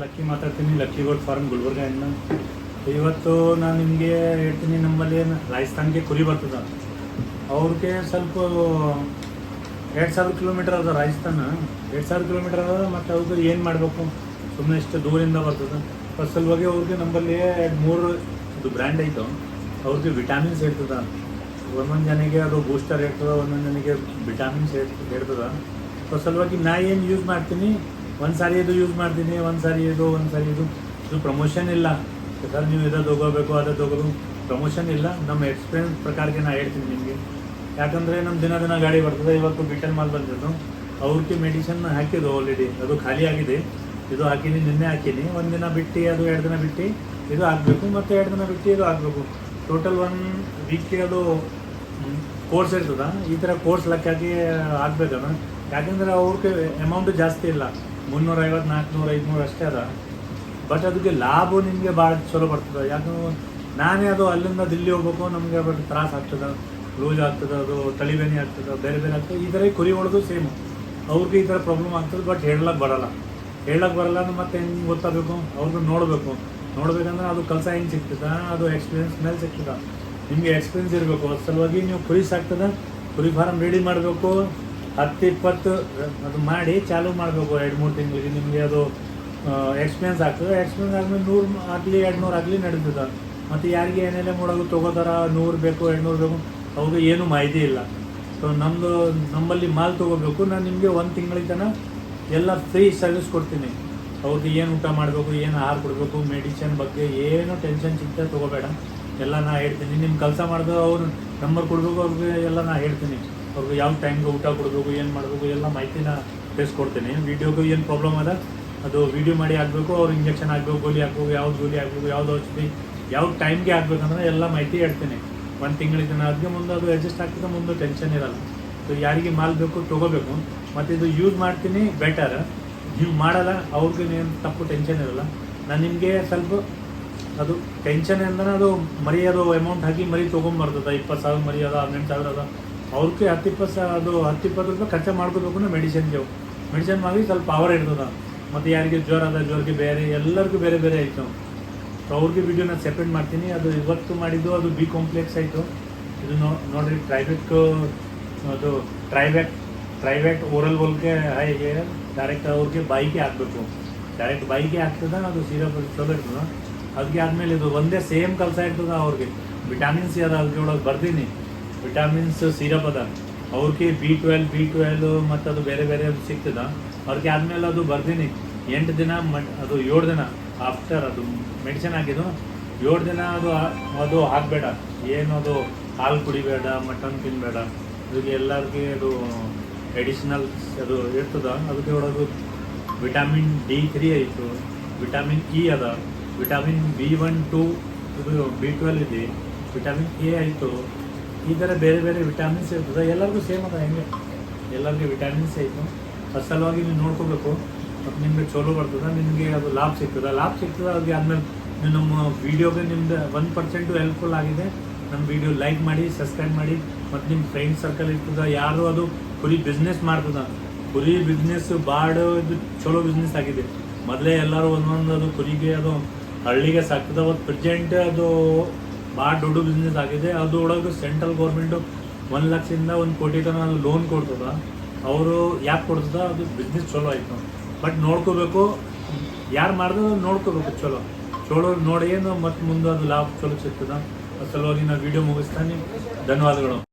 Lucky ಮಾತಾಡ್ತೀನಿ. Lucky gold form Gulbarga ಇನ್ನು ಇವತ್ತು ನಾನು ನಿಮಗೆ ಹೇಳ್ತೀನಿ, ನಮ್ಮಲ್ಲಿ ಏನು ರಾಜಸ್ಥಾನ್ಗೆ ಕುರಿ ಬರ್ತದ. ಅವ್ರಿಗೆ ಸ್ವಲ್ಪ ಎರಡು ಸಾವಿರ ಕಿಲೋಮೀಟರ್ ಅದ ರಾಜಸ್ಥಾನ. ಎರಡು ಸಾವಿರ ಕಿಲೋಮೀಟರ್ ಅದ ಮತ್ತು ಅವ್ರಿಗೆ ಏನು ಮಾಡಬೇಕು? ಸುಮ್ಮನೆ ಇಷ್ಟು ದೂರಿಂದ ಬರ್ತದೆ. ಫಸ್ಟ್ ಸಲುವಾಗಿ ಅವ್ರಿಗೆ ನಂಬಲ್ಲಿ ಎರಡು ಮೂರು ಇದು ಬ್ರ್ಯಾಂಡ್ ಐತೆ. ಅವ್ರಿಗೆ ವಿಟಾಮಿನ್ಸ್ ಇರ್ತದೆ. ಒಂದೊಂದು ಜನಕ್ಕೆ ಅದು ಬೂಸ್ಟರ್ ಇರ್ತದೆ, ಒಂದೊಂದು ಜನಕ್ಕೆ ವಿಟಾಮಿನ್ಸ್ ಇರ್ತದೆ. ಫಸ್ಟ್ ಸಲುವಾಗಿ ನಾ ಏನು ಯೂಸ್ ಮಾಡ್ತೀನಿ ಒಂದು ಸಾರಿ ಇದು ಯೂಸ್ ಮಾಡ್ತೀನಿ, ಒಂದು ಸಾರಿ ಇದು, ಒಂದು ಸಾರಿ ಇದು. ಇದು ಪ್ರಮೋಷನ್ ಇಲ್ಲ. ಸರ್, ನೀವು ಇದು ತಗೋಬೇಕು ಅದು ತಗೋದು ಪ್ರಮೋಷನ್ ಇಲ್ಲ. ನಮ್ಮ ಎಕ್ಸ್ಪೀರಿಯನ್ಸ್ ಪ್ರಕಾರಕ್ಕೆ ನಾ ಹೇಳ್ತೀನಿ ನಿಮಗೆ. ಯಾಕಂದರೆ ನಮ್ಮ ದಿನ ದಿನ ಗಾಡಿ ಬರ್ತದೆ. ಇವತ್ತು ಬಿಟನ್ ಮಾಲ್ ಬಂದಿದ್ದು. ಅವ್ರಿಗೆ ಮೆಡಿಸಿನ್ ಹಾಕಿದ್ದು ಆಲ್ರೆಡಿ ಅದು ಖಾಲಿ ಆಗಿದೆ. ಇದು ಹಾಕಿನಿ, ನಿನ್ನೆ ಹಾಕಿನಿ. ಒಂದು ದಿನ ಬಿಟ್ಟು, ಅದು ಎರಡು ದಿನ ಬಿಟ್ಟು, ಇದು ಹಾಕಬೇಕು ಮತ್ತು ಎರಡು ದಿನ ಬಿಟ್ಟು, ಇದು ಹಾಕಬೇಕು ಟೋಟಲ್ ಒನ್ ವೀಕ್ಗೆ ಅದು ಕೋರ್ಸ್ ಇರ್ತದೆ. ಈ ಥರ ಕೋರ್ಸ್ ಲೆಕ್ಕಾಗಿ ಆಗ್ಬೇಕದ ಯಾಕಂದರೆ ಅವ್ರಿಗೆ ಅಮೌಂಟ್ ಜಾಸ್ತಿ ಇಲ್ಲ. ಮುನ್ನೂರೈವತ್ತು ನಾಲ್ಕುನೂರು ಐದುನೂರು ಅಷ್ಟೇ ಅದ. ಬಟ್ ಅದಕ್ಕೆ ಲಾಭ ನಿಮಗೆ ಭಾಳ ಚಲೋ ಬರ್ತದೆ. ಯಾಕಂದ್ರೆ ನಾನೇ ಅದು ಅಲ್ಲಿಂದ ದಿಲ್ಲಿ ಹೋಗ್ಬೇಕು, ನಮಗೆ ಬಟ್ ತ್ರಾಸ ಆಗ್ತದೆ, ಲೂಸ್ ಆಗ್ತದೆ, ಅದು ತಳಿಬೇನೆ ಆಗ್ತದೆ, ಬೇರೆ ಬೇರೆ ಆಗ್ತದೆ. ಈ ಥರ ಕುರಿ ಹೊಡೆದು ಸೇಮ್ ಅವ್ರಿಗೆ ಈ ಥರ ಪ್ರಾಬ್ಲಮ್ ಆಗ್ತದೆ ಬಟ್ ಹೇಳಕ್ಕೆ ಬರಲ್ಲ. ಹೇಳಕ್ಕೆ ಬರಲ್ಲ ಅಂದ್ರೆ ಮತ್ತೆ ಹೆಂಗೆ ಗೊತ್ತಾಗಬೇಕು? ಅವ್ರಿಗೆ ನೋಡಬೇಕು. ನೋಡ್ಬೇಕಂದ್ರೆ ಅದು ಕೆಲಸ ಹೆಂಗೆ ಸಿಗ್ತದೆ? ಅದು ಎಕ್ಸ್ಪೀರಿಯನ್ಸ್ ಮೇಲೆ ಸಿಗ್ತದೆ. ನಿಮಗೆ ಎಕ್ಸ್ಪೀರಿಯನ್ಸ್ ಇರಬೇಕು. ಅದ್ರ ಸಲುವಾಗಿ ನೀವು ಕುರಿ ಸಾಕ್ತದೆ, ಕುರಿ ಫಾರಮ್ ರೆಡಿ ಮಾಡಬೇಕು. ಹತ್ತು ಇಪ್ಪತ್ತು ಅದು ಮಾಡಿ ಚಾಲೂ ಮಾಡಬೇಕು ಎರಡು ಮೂರು ತಿಂಗಳಿಗೆ. ನಿಮಗೆ ಅದು ಎಕ್ಸ್ಪೀರಿಯನ್ಸ್ ಆಗ್ತದೆ. ಎಕ್ಸ್ಪೀರಿಯನ್ಸ್ ಆದಮೇಲೆ ನೂರು ಆಗಲಿ, ಎರಡು ನೂರು ಆಗಲಿ ನಡೀತದೆ. ಮತ್ತು ಯಾರಿಗೆ ಏನೆಲ್ಲ ಮಾಡೋದು ತೊಗೋತಾರ, ನೂರು ಬೇಕು, ಎರಡು ನೂರು ಬೇಕು, ಅವ್ರಿಗೆ ಏನೂ ಮಾಹಿತಿ ಇಲ್ಲ. ಸೊ ನಮ್ಮದು ನಮ್ಮಲ್ಲಿ ಮಾಲ್ ತೊಗೋಬೇಕು. ನಾನು ನಿಮಗೆ ಒಂದು ತಿಂಗಳಿಗೆ ತನಕ ಎಲ್ಲ ಫ್ರೀ ಸರ್ವಿಸ್ ಕೊಡ್ತೀನಿ. ಅವ್ರಿಗೆ ಏನು ಊಟ ಮಾಡಬೇಕು, ಏನು ಆಹಾರ ಕೊಡಬೇಕು ಮೆಡಿಸಿನ್ ಬಗ್ಗೆ ಏನು ಟೆನ್ಷನ್ ಚಿಂತೆ ತೊಗೋಬೇಡ. ಎಲ್ಲ ನಾ ಹೇಳ್ತೀನಿ. ನಿಮ್ಮ ಕೆಲಸ ಮಾಡಿದ್ರು ಅವ್ರು ನಂಬರ್ ಕೊಡಬೇಕು, ಅವ್ರಿಗೆ ಎಲ್ಲ ನಾ ಹೇಳ್ತೀನಿ. ಅವ್ರಿಗೆ ಯಾವ ಟೈಮ್ಗೆ ಊಟ ಕೊಡಬೇಕು, ಏನು ಮಾಡಬೇಕು, ಎಲ್ಲ ಮಾಹಿತಿನ ತಿಳಿಸ್ಕೊಡ್ತೀನಿ. ವೀಡಿಯೋಗೂ ಏನು ಪ್ರಾಬ್ಲಮ್ ಅದ ಅದು ವೀಡಿಯೋ ಮಾಡಿ ಆಗಬೇಕು ಅವ್ರು ಇಂಜೆಕ್ಷನ್ ಆಗಬೇಕು ಗೋಲಿ ಹಾಕ್ಬೇಕು, ಯಾವ್ದು ಗೋಲಿ ಆಗಬೇಕು ಯಾವ್ದು ಔಷಧಿ, ಯಾವ ಟೈಮ್ಗೆ ಆಗಬೇಕಂದ್ರೆ ಎಲ್ಲ ಮಾಹಿತಿ ಹೇಳ್ತೀನಿ. ಒಂದು ತಿಂಗಳಿಗೆ ಅದಕ್ಕೆ ಮುಂದೆ ಅದು ಅಡ್ಜಸ್ಟ್ ಆಗ್ತದೆ, ಮುಂದೆ ಟೆನ್ಷನ್ ಇರಲ್ಲ. ಸೊ ಯಾರಿಗೆ ಮಾಲ್ ಬೇಕು, ತೊಗೋಬೇಕು. ಮತ್ತು ಇದು ಯೂಸ್ ಮಾಡ್ತೀನಿ ಬೆಟರ್ ನೀವು ಮಾಡಲ್ಲ, ಅವ್ರಿಗೆ ಏನು ತಪ್ಪು ಟೆನ್ಷನ್ ಇರಲ್ಲ. ನಾನು ನಿಮಗೆ ಸ್ವಲ್ಪ ಅದು ಟೆನ್ಷನ್ ಅಂದ್ರೆ ಅದು ಮರಿ ಅದು ಅಮೌಂಟ್ ಹಾಕಿ ಮರಿ ತೊಗೊಂಬರ್ತದ, ಇಪ್ಪತ್ತು ಸಾವಿರ ಮರಿ ಅದ ಹದಿನೆಂಟು ಸಾವಿರ ಅದ. ಅವ್ರಿಗೆ ಹತ್ತು ಇಪ್ಪತ್ತು ಸಾವಿರ ಅದು ಹತ್ತು ಇಪ್ಪತ್ತು ರೂಪಾಯಿ ಖರ್ಚು ಮಾಡ್ಕೋಬೇಕು ಮೆಡಿಸಿನ್ಗೆ ಮೆಡಿಸಿನ್ ಮಾಡಿ ಸ್ವಲ್ಪ ಪವರ್ ಇರ್ತದೆ ಮತ್ತು ಯಾರಿಗೆ ಜ್ವರ ಅದ ಜ್ವರಕ್ಕೆ ಬೇರೆ, ಎಲ್ಲರಿಗೂ ಬೇರೆ ಬೇರೆ ಆಯಿತು. ಸೊ ಅವ್ರಿಗೆ ವಿಡಿಯೋ ನಾನು ಸೆಪ್ರೇಟ್ ಮಾಡ್ತೀನಿ. ಅದು ಇವತ್ತು ಮಾಡಿದ್ದು ಅದು ಬಿ ಕಾಂಪ್ಲೆಕ್ಸ್ ಆಯಿತು. ಇದು ನೋ ನೋಡಿರಿ ಪ್ರೈವೇಟ್ ಅದು ಟ್ರೈಬ್ಯಾಕ್ ಟ್ರೈಬ್ಯಾಕ್ ಓರಲ್ ಬೋಲ್ಗೆ ಹಾಗೆ ಡೈರೆಕ್ಟ್ ಅವ್ರಿಗೆ ಬಾಯಿಗೆ ಹಾಕಬೇಕು. ಡೈರೆಕ್ಟ್ ಬಾಯಿಗೆ ಹಾಕ್ತದ, ಅದು ಸೀರಪ್ ಚಲೋ ಇರ್ತದೆ. ಅದಕ್ಕೆ ಆದಮೇಲೆ ಇದು ಒಂದೇ ಸೇಮ್ ಕೆಲಸ ಇರ್ತದೆ ಅವ್ರಿಗೆ. ವಿಟಾಮಿನ್ಸ್ ಅದ ಅದಕ್ಕೆ ಒಳಗೆ ಬರ್ದೀನಿ. ವಿಟಾಮಿನ್ಸ್, ಸಿರಪ್ ಅದ. ಅವ್ರಿಗೆ ಬಿ ಟ್ವೆಲ್ ಬಿ ಟ್ವೆಲ್ ಮತ್ತು ಅದು ಬೇರೆ ಬೇರೆ ಸಿಗ್ತದ. ಅವ್ರಿಗೆ ಆದಮೇಲೆ ಅದು ಬರ್ದೀನಿ. ಎಂಟು ದಿನ ಮಟ್, ಅದು ಏಳು ದಿನ ಆಫ್ಟರ್ ಅದು ಮೆಡಿಸಿನ್ ಹಾಕಿದ್ದು. ಏಳು ದಿನ ಅದು ಅದು ಹಾಕಬೇಡ. ಏನು ಅದು ಹಾಲು ಕುಡಿಬೇಡ, ಮಟನ್ ತಿನ್ನಬೇಡ ಅದಕ್ಕೆ ಎಲ್ಲರಿಗೆ ಅದು ಎಡಿಷನಲ್ ಅದು ಇರ್ತದ. ಅದಕ್ಕೆ ಒಳಗೆ ವಿಟಾಮಿನ್ ಡಿ ತ್ರೀ ಆಯಿತು ವಿಟಾಮಿನ್ ಇ ಅದ. ವಿಟಾಮಿನ್ ಬಿ ಒನ್ ಟು ಇದು ಬಿ ಟ್ವೆಲ್ ಇದೆ. ವಿಟಾಮಿನ್ ಎ ಆಯಿತು ಈ ಥರ ಬೇರೆ ಬೇರೆ ವಿಟಾಮಿನ್ಸ್ ಇರ್ತದೆ. ಎಲ್ಲರಿಗೂ ಸೇಮ್ ಅದ ಹೆಂಗೆ. ಎಲ್ಲರಿಗೂ ವಿಟಾಮಿನ್ಸ್ ಐತು. ಅದ್ರ ಸಲುವಾಗಿ ನೀವು ನೋಡ್ಕೋಬೇಕು. ಮತ್ತು ನಿಮಗೆ ಚಲೋ ಬರ್ತದೆ, ನಿಮಗೆ ಅದು ಲಾಭ ಸಿಗ್ತದೆ. ಲಾಭ ಸಿಗ್ತದೆ ಅದಕ್ಕೆ ಆದಮೇಲೆ ನಮ್ಮ ವೀಡಿಯೋಗೆ ನಿಮ್ದು ಒನ್ ಪರ್ಸೆಂಟು ಹೆಲ್ಪ್ಫುಲ್ ಆಗಿದೆ. ನಮ್ಮ ವಿಡಿಯೋ ಲೈಕ್ ಮಾಡಿ ಸಬ್ಸ್ಕ್ರೈಬ್ ಮಾಡಿ. ಮತ್ತು ನಿಮ್ಮ ಫ್ರೆಂಡ್ ಸರ್ಕಲ್ ಇರ್ತದೆ, ಯಾರು ಅದು ಕುರಿ ಬಿಸ್ನೆಸ್ ಮಾಡ್ತದ. ಕುರಿ ಬಿಸ್ನೆಸ್ ಇದು ಚಲೋ ಬಿಸ್ನೆಸ್ ಆಗಿದೆ. ಮೊದಲೇ ಎಲ್ಲರೂ ಒಂದೊಂದು ಅದು ಕುರಿಗೆ ಅದು ಹಳ್ಳಿಗೆ ಸಾಕ್ತದೆ. ಅವತ್ತು ಪ್ರೆಸೆಂಟ್ ಅದು ಭಾಳ ದೊಡ್ಡ ಬಿಸ್ನೆಸ್ ಆಗಿದೆ. ಅದು ಒಳಗೆ ಸೆಂಟ್ರಲ್ ಗೌರ್ಮೆಂಟು ಒಂದು ಲಕ್ಷದಿಂದ ಒಂದು ಕೋಟಿ ತನಕ ಅದು ಲೋನ್ ಕೊಡ್ತದ. ಅವರು ಯಾಕೆ ಕೊಡ್ತದ? ಅದು ಬಿಸ್ನೆಸ್ ಚಲೋ ಆಯಿತು. ಬಟ್ ನೋಡ್ಕೋಬೇಕು. ಯಾರು ಮಾಡಿದ್ರು ನೋಡ್ಕೋಬೇಕು ಚಲೋ. ಚಲೋ ನೋಡಿ ಏನು ಮತ್ತೆ ಮುಂದೆ ಅದು ಲಾಭ ಚಲೋ ಸಿಗ್ತದ. ಅದು ಸಲುವಾಗಿ ನಾವು ವಿಡಿಯೋ ಮುಗಿಸ್ತಾನೆ. ಧನ್ಯವಾದಗಳು.